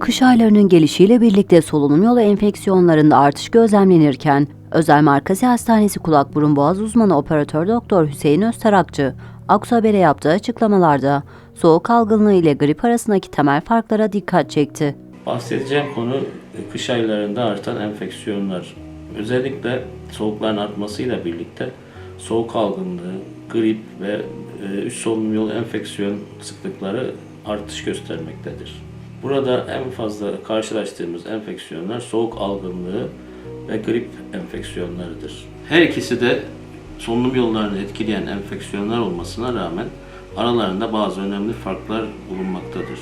Kış aylarının gelişiyle birlikte solunum yolu enfeksiyonlarında artış gözlemlenirken, Özel Markazi Hastanesi Kulak Burun Boğaz uzmanı operatör doktor Hüseyin Öztarakçı, Aksu Haber'e yaptığı açıklamalarda soğuk algınlığı ile grip arasındaki temel farklara dikkat çekti. Bahsedeceğim konu e, kış aylarında artan enfeksiyonlar. Özellikle soğukların artmasıyla birlikte soğuk algınlığı, grip ve e, üst solunum yolu enfeksiyon sıklıkları artış göstermektedir. Burada en fazla karşılaştığımız enfeksiyonlar soğuk algınlığı ve grip enfeksiyonlarıdır. Her ikisi de solunum yollarını etkileyen enfeksiyonlar olmasına rağmen aralarında bazı önemli farklar bulunmaktadır.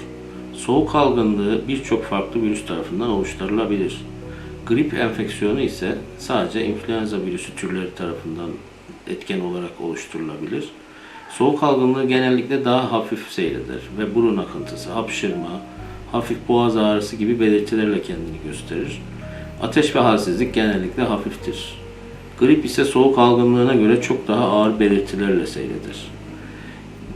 Soğuk algınlığı birçok farklı virüs tarafından oluşturulabilir. Grip enfeksiyonu ise sadece influenza virüsü türleri tarafından etken olarak oluşturulabilir. Soğuk algınlığı genellikle daha hafif seyreder ve burun akıntısı, hapşırma, hafif boğaz ağrısı gibi belirtilerle kendini gösterir. Ateş ve halsizlik genellikle hafiftir. Grip ise soğuk algınlığına göre çok daha ağır belirtilerle seyreder.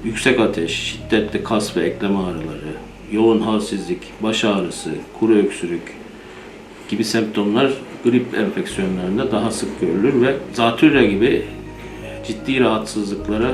Yüksek ateş, şiddetli kas ve eklem ağrıları, yoğun halsizlik, baş ağrısı, kuru öksürük gibi semptomlar grip enfeksiyonlarında daha sık görülür ve zatürre gibi ciddi rahatsızlıklara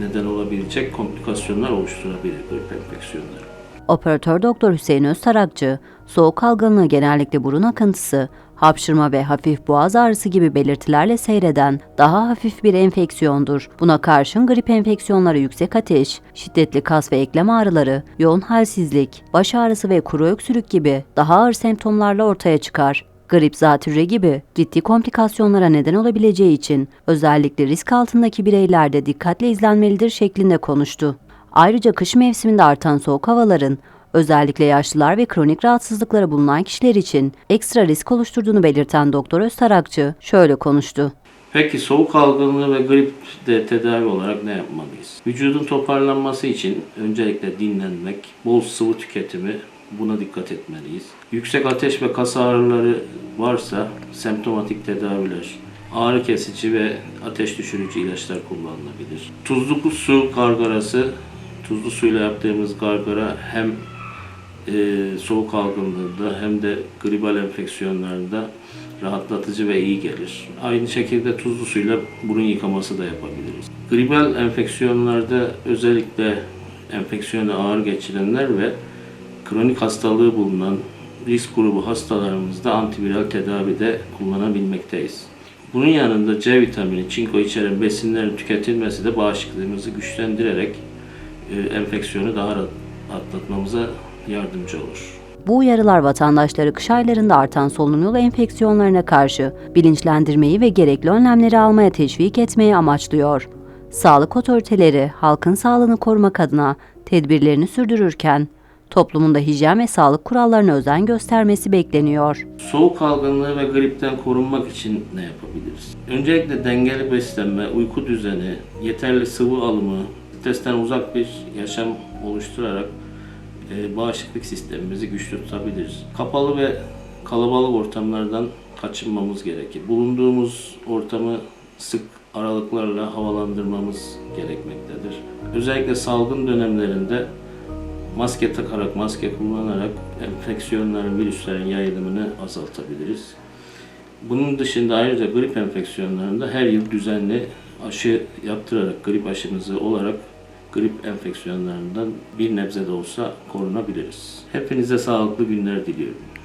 neden olabilecek komplikasyonlar oluşturabilir grip enfeksiyonları. Operatör doktor Hüseyin Öztarakçı, soğuk algınlığı genellikle burun akıntısı, hapşırma ve hafif boğaz ağrısı gibi belirtilerle seyreden daha hafif bir enfeksiyondur. Buna karşın grip enfeksiyonları yüksek ateş, şiddetli kas ve eklem ağrıları, yoğun halsizlik, baş ağrısı ve kuru öksürük gibi daha ağır semptomlarla ortaya çıkar. Grip zatürre gibi ciddi komplikasyonlara neden olabileceği için özellikle risk altındaki bireylerde dikkatle izlenmelidir şeklinde konuştu. Ayrıca kış mevsiminde artan soğuk havaların özellikle yaşlılar ve kronik rahatsızlıkları bulunan kişiler için ekstra risk oluşturduğunu belirten Doktor Öztarakçı şöyle konuştu. Peki soğuk algınlığı ve gripte tedavi olarak ne yapmalıyız? Vücudun toparlanması için öncelikle dinlenmek, bol sıvı tüketimi buna dikkat etmeliyiz. Yüksek ateş ve kas ağrıları varsa semptomatik tedaviler, ağrı kesici ve ateş düşürücü ilaçlar kullanılabilir. Tuzlu su gargarası, tuzlu suyla yaptığımız gargara hem e, soğuk algınlığında hem de gribal enfeksiyonlarında rahatlatıcı ve iyi gelir. Aynı şekilde tuzlu suyla burun yıkaması da yapabiliriz. Gribal enfeksiyonlarda özellikle enfeksiyonu ağır geçirenler ve kronik hastalığı bulunan risk grubu hastalarımızda antiviral tedavide kullanabilmekteyiz. Bunun yanında C vitamini, çinko içeren besinlerin tüketilmesi de bağışıklığımızı güçlendirerek enfeksiyonu daha rahat atlatmamıza yardımcı olur. Bu uyarılar vatandaşları kış aylarında artan solunum yolu enfeksiyonlarına karşı bilinçlendirmeyi ve gerekli önlemleri almaya teşvik etmeyi amaçlıyor. Sağlık otoriteleri halkın sağlığını korumak adına tedbirlerini sürdürürken toplumunda hijyen ve sağlık kurallarına özen göstermesi bekleniyor. Soğuk algınlığı ve gripten korunmak için ne yapabiliriz? Öncelikle dengeli beslenme, uyku düzeni, yeterli sıvı alımı, stresten uzak bir yaşam oluşturarak e, bağışıklık sistemimizi güçlü tutabiliriz. Kapalı ve kalabalık ortamlardan kaçınmamız gerekir. Bulunduğumuz ortamı sık aralıklarla havalandırmamız gerekmektedir. Özellikle salgın dönemlerinde maske takarak, maske kullanarak enfeksiyonların, virüslerin yayılımını azaltabiliriz. Bunun dışında ayrıca grip enfeksiyonlarında her yıl düzenli aşı yaptırarak, grip aşımızı olarak grip enfeksiyonlarından bir nebze de olsa korunabiliriz. Hepinize sağlıklı günler diliyorum.